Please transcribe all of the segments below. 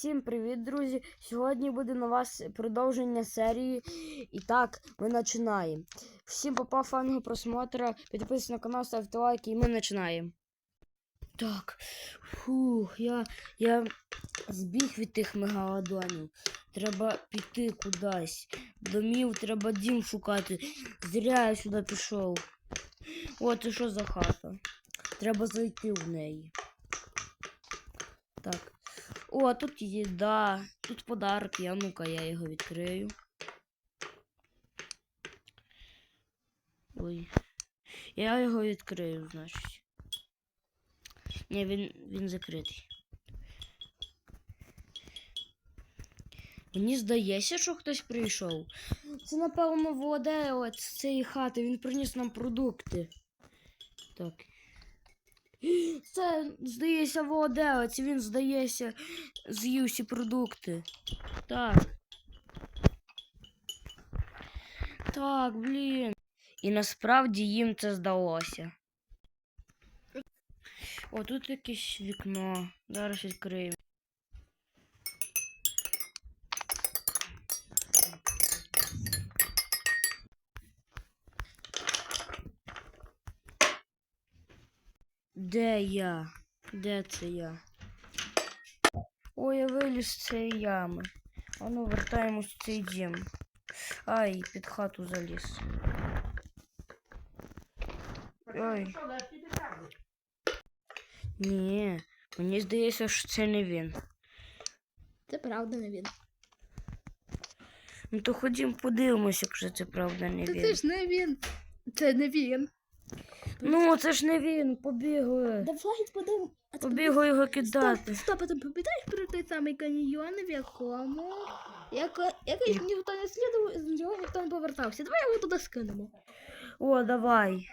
Всім привіт, друзі! Сьогодні буде нова с- продовження серії. І так, ми починаємо. Всім попав фанного просмотра. Підписуйтесь на канал, ставте лайки і ми починаємо. Так, фух, я, я збіг від тих мегалодонів. Треба піти кудись. Домів треба дім шукати. Зря я сюди пішов. О, це що за хата? Треба зайти в неї. Так. О, тут їда, тут подарки. А ну-ка я його відкрию. Ой. Я його відкрию, значить. Ні, він, він закритий. Мені здається, що хтось прийшов. Це, напевно, володар з цієї хати. Він приніс нам продукти. Так. Це, здається, володець, він, здається, з'їв всі продукти. Так. Так, блін. І насправді їм це здалося. О, тут якесь вікно. Зараз відкриємо. Де я? Де це я? Ой, я виліз з цієї ями. Ану, вертаємось в цей дім. Ай, під хату заліз. Ой. Ні, мені здається, що це не він. Це правда не він. Ну то ходім подивимось, якщо це правда не Та він. це ж не він. Це не він. Ну, це ж не він, побігли. Давай подивимо. Побігли його Стоп, кидати. стоп, а ти пам'ятаєш про той самий каньйон, в якому яко, якийсь ніхто не слідував, з нього ніхто не повертався. Давай його туди скинемо. О, давай.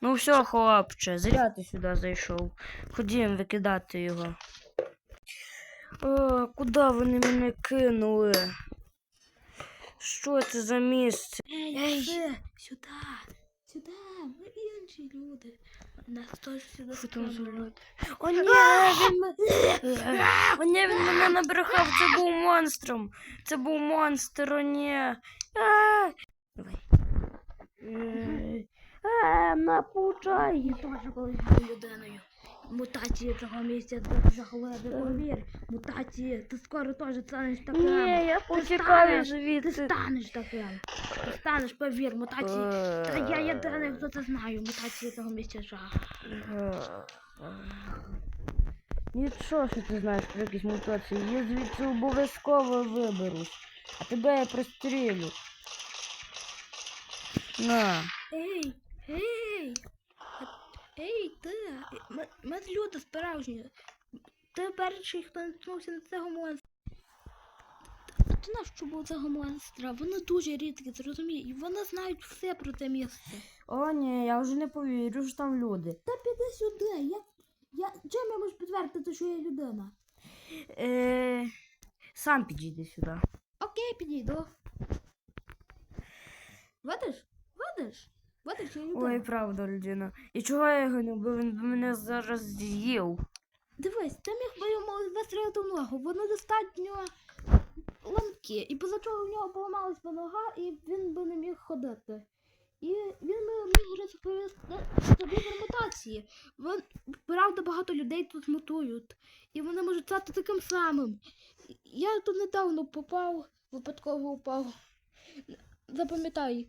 Ну все, хлопче, зря ти сюди зайшов. Ходім викидати його. О, куди вони мене кинули? Що це за місце? Ей, Ей. все, сюди, сюди, ми інші люди. Нас теж сюди люди? О, ні, він. О, ні, він мене набрехав, це був монстром. Це був монстр, о, ні. Давай. Е, напучай. Я теж колись був людиною. Мутації цього місця жахливі. Повір, мутації, ти скоро теж станеш таким. Ні, я станеш, звідси. Ти станеш таким. Ти станеш, повір, мутації. Та я єдиний, хто це знаю. Мутації цього місця жах. Нічого, що ти знаєш про якісь мутації. Я звідси обов'язково виберусь. А тебе я пристрілю. На. Ей, ей! Ей, ти! Ми, ми люди справжні. Ти перший, хто наткнувся на цього монстра. Ти знаєш, що був цього монстра? Вони дуже рідкі, ти? І вони знають все про це місце. О, ні, я вже не повірю, що там люди. Та піди сюди. Я, я, чим я можу підтвердити, що я людина? Е, сам підійди сюди. Окей, підійду. Видиш? Видиш? Видиш, я людина. Ой, правда, людина. І чого я його не вбив? Він би мене зараз з'їв. Дивись, ти міг би йому вистрілити в ногу, вони достатньо ламкі, і поза чого в нього поламалась би нога, і він би не міг ходити. І він би міг вже собі мутації. Вон, правда, багато людей тут мутують, і вони можуть стати таким самим. Я тут недавно попав, випадково упав. Запам'ятай,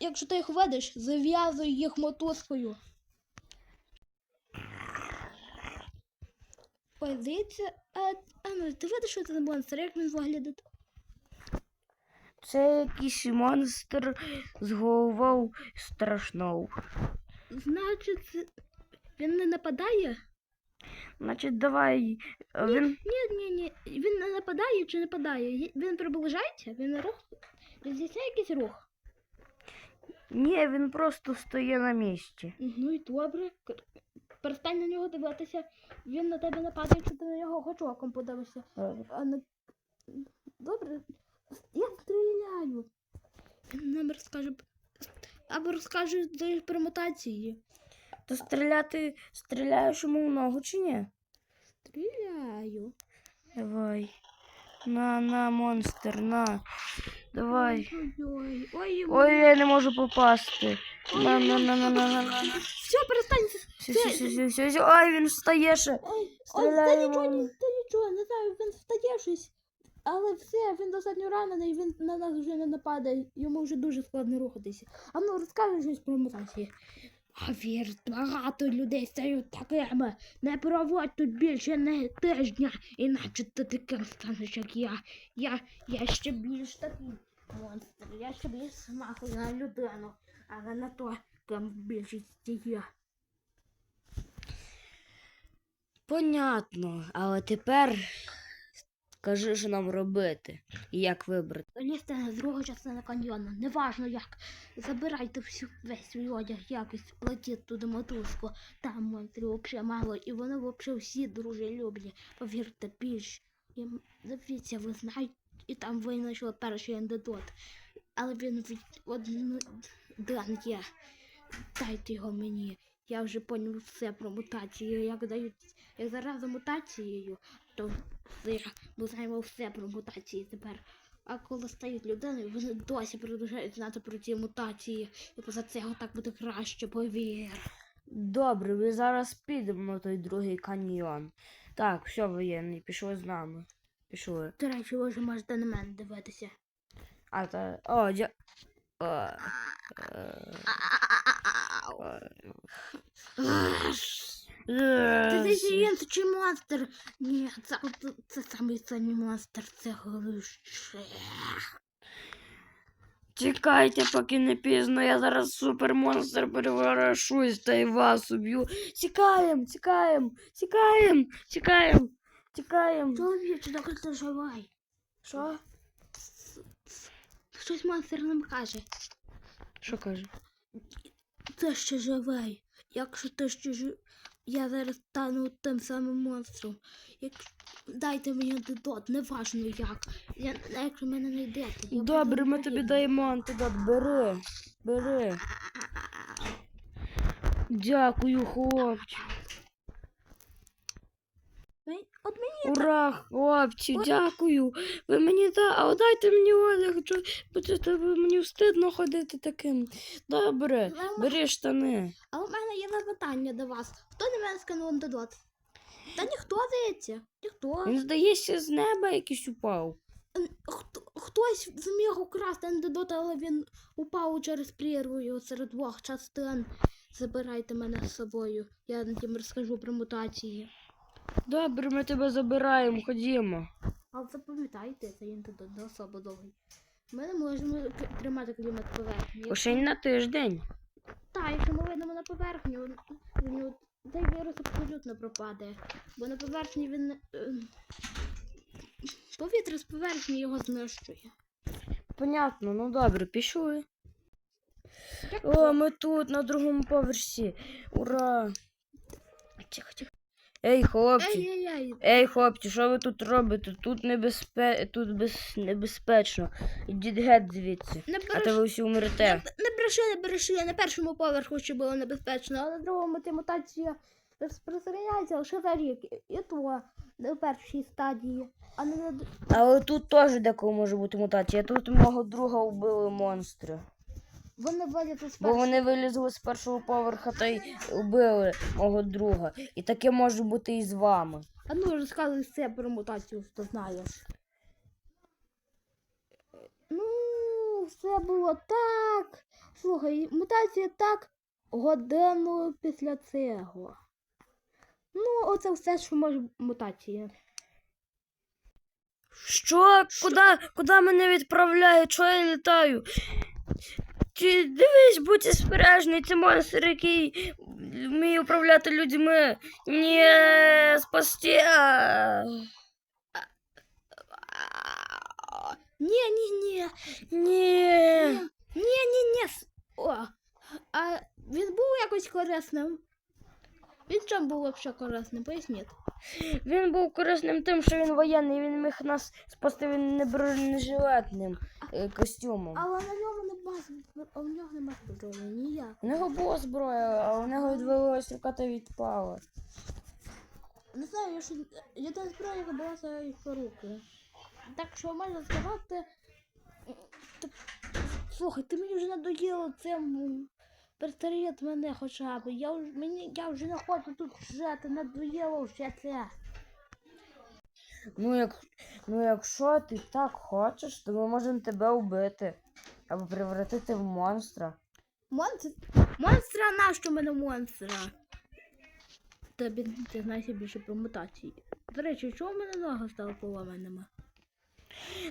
якщо ти їх ведеш, зав'язуй їх мотузкою. Ой, здається, а, а ну, ти видиш, що це за монстр, як він виглядає? Це якийсь монстр з головою страшною. Значить, він не нападає? Значить, давай. е, Він. Ні, ні, ні. Він не нападає чи нападає? Він приближається? Він рух? Він якийсь рух? Ні, він просто стоє на місці. Ну і добре. Перестань на нього дивитися. Він на тебе нападе, якщо ти на нього хоч оком подивишся. А на... Добре. Я стріляю. Він нам розкаже. Або розкаже за пермутації. То стріляти стріляєш йому в ногу чи ні? Стріляю. Давай. На, на, монстр, на. Давай. Ой, я не можу попасти. На, на, на, на, на, на, на. Все, перестань. Все, все, все, все, все, все. Ой, він встає ще. Ой, та нічого, ні- та нічого, не знаю, він встає щось. Але все, він достатньо ранений, він на нас вже не нападає, йому вже дуже складно рухатися. А ну розкажи щось про мутації. А вір, багато людей стають такими. Не проводь тут більше не тижня, іначе ти таким станеш, як я. Я, я ще більш такий монстр, я ще більш смахую на людину, але на то, ким в більшості є. Понятно, але тепер кажи, що нам робити і як вибрати. Лізьте з другої частини каньйону, неважно як. Забирайте всю весь свій одяг, якось платіть туди мотузку. Там монстрів взагалі мало, і вони взагалі всі дружелюбні. Повірте, більш. І дивіться, ви знаєте, і там винайшли перший антидот. Але він від один є. Дайте його мені. Я вже поняв все про мутації. Як дають, як зараз мутацією, то ми знаємо все про мутації тепер. А коли стають людиною, вони досі продовжують знати про ці мутації. І поза цього так буде краще, повір. Добре, ми зараз підемо на той другий каньйон. Так, все, воєнний, пішли з нами. Пішли. До речі, ви вже можете на мене дивитися. А та. О, дя. О, е, Це е, чи монстр? Ні, це, це, самий сильний монстр, це глуще. Тікайте, поки не пізно, я зараз супермонстр переворошусь та й вас уб'ю. Тікаєм, тікаєм, тікаєм, тікаєм, тікаєм. Чоловіче, доки ти живий. Що? Щось монстр нам каже. Що каже? Ти ще живий. Якщо ти ще жив... Я зараз стану тим самим монстром. Як... Дайте мені антидот, неважно як. Я... Якщо мене не йдете. Добре, ми тобі даємо антидот. Бери. Бери. Дякую, хлопці. Ей, От мені Ура, хлопці, Ой. дякую. Ви мені да, а дайте мені одяг, бо це мені встидно ходити таким. Добре, Мама. бери штани. А у мене є запитання до вас. Хто на мене скинув антидот? Та ніхто здається. Ніхто. Він здається, з неба якийсь упав. Хто, хтось зміг украсти антидот, але він упав через прірву його серед двох частин. Забирайте мене з собою. Я їм розкажу про мутації. Добре, ми тебе забираємо, ходімо. Але запам'ятайте, цей антидот не особо довгий. Ми не можемо тримати клімат поверхні. Лише на тиждень. Так, якщо ми вийдемо на поверхню, цей вірус абсолютно пропаде. Бо на поверхні він. е, Повітря з поверхні його знищує. Понятно, ну добре, пішли. О, ми тут, на другому поверсі. Ура! Тихо, тихо. Ей, хлопці. Ей, хлопці, що ви тут робите? Тут небезпе... тут без... небезпечно. Ідіть геть звідси. не А то бреши, ви всі умрете. не бреши, не бреши. На першому поверху ще було небезпечно, а на другому ця мутація розпространяється лише за рік. І то на першій стадії. А не на д- Але тут теж деколи може бути мутація. Тут мого друга вбили монстри. Вони вилізли з Бо вони вилізли з першого поверха та й вбили мого друга. І таке може бути і з вами. А ну розказуй все про мутацію, що знаєш. Ну, все було так. Слухай, мутація так годину після цього. Ну, оце все, що може мутація. Що? Куди, куди мене відправляють? Чого я літаю? Ти дивись, будь спережний, це монстр, який вміє управляти людьми. Ні, спасти. Ні, ні, ні. Ні. Ні, ні, ні. О, а він був якось корисним. Він чим був взагалі корисним? Поясніть. Він був корисним тим, що він воєнний, він міг нас спасти він не бронежилетним е, костюмом. Але на ньому нема зб- а в нього нема зброї ніяк. У нього була зброя, а у нього відвалилась рука та відпала. Не знаю, я ще єдина зброя, яка була це їх руки. Так що можна сказати. Ти, слухай, ти мені вже надоїло цим перестаріти мене хоча б. Я мені я вже не хочу тут жити, надоїло вже це. Ну, як, ну, якщо ти так хочеш, то ми можемо тебе вбити. Або превратити в монстра. Монстр. Монстра нащо мене монстра? Тобі ти знаєш більше про мутації. До речі, чого в мене нога стала поламаними?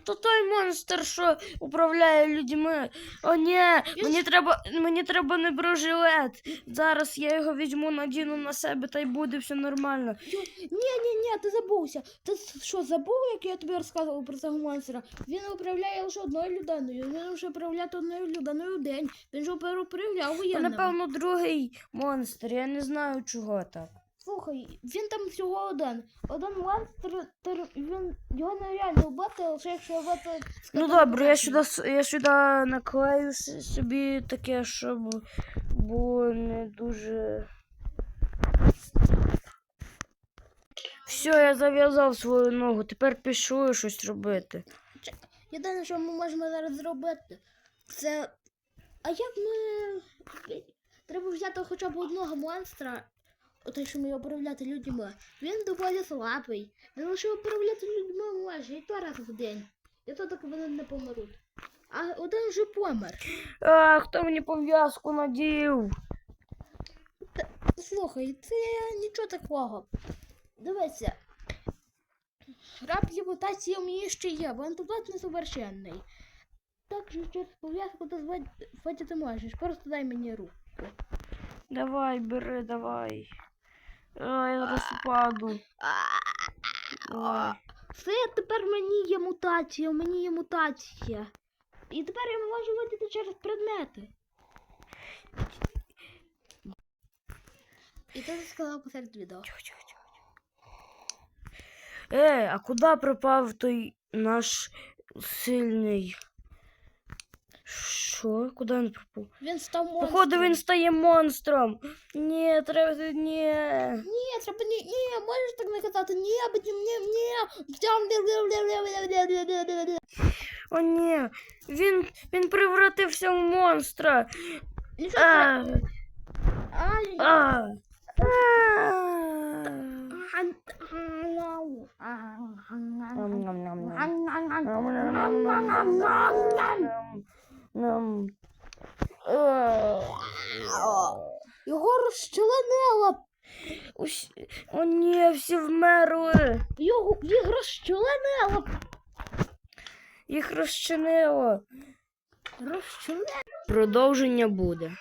То той монстр, що управляє людьми. О, ні, мені треба, мені треба не бронежилет. Зараз я його візьму, надіну на себе та й буде все нормально. Ні, ні, ні, ти забувся. Ти що, забув, як я тобі розказував про цього монстра? Він управляє лише одною людиною. Він може управляти одною людиною в день. Він же управляв То, воєнними. напевно, другий монстр. Я не знаю, чого так. Слухай, він там всього один. Один монстр, він його нереально вбити, лише якщо вбити. Ну добре, я сюди, я сюди наклею собі таке, щоб було не дуже. Все, я зав'язав свою ногу, тепер пішу щось робити. Єдине, що ми можемо зараз зробити, це. А як ми. Треба взяти хоча б одного монстра, той, що ми управляти людьми. Він доволі слабий. Він лише управляти людьми може, і то раз в день. І то так вони не помруть. А один вже помер. А, хто мені пов'язку надів? Слухай, це нічого такого. Дивися. Раб є мутація вміє ще є, бо антидот несовершенний. Так що через пов'язку ти зводити ти можеш. Просто дай мені руку. Давай, бери, давай. Я зараз Все, тепер мені є мутація, у мені є мутація. І тепер я можу видіти через предмети. І ти сказав посеред відео. Ей, а куди пропав той наш сильний? Що? Куди він пропав? Він став монстром. Походу він стає монстром. Ні, треба. Ні. Ні, треба ні, ні, можеш так не казати, ні, ні, ні, ні. О, ні. Він, він превратився в монстра. Нічого. А, Ай. а, Нам. Його розчленило. Ось- О, ні, всі вмерли. Його їх розчленило. Їх розчинило. Розчинило. Продовження буде.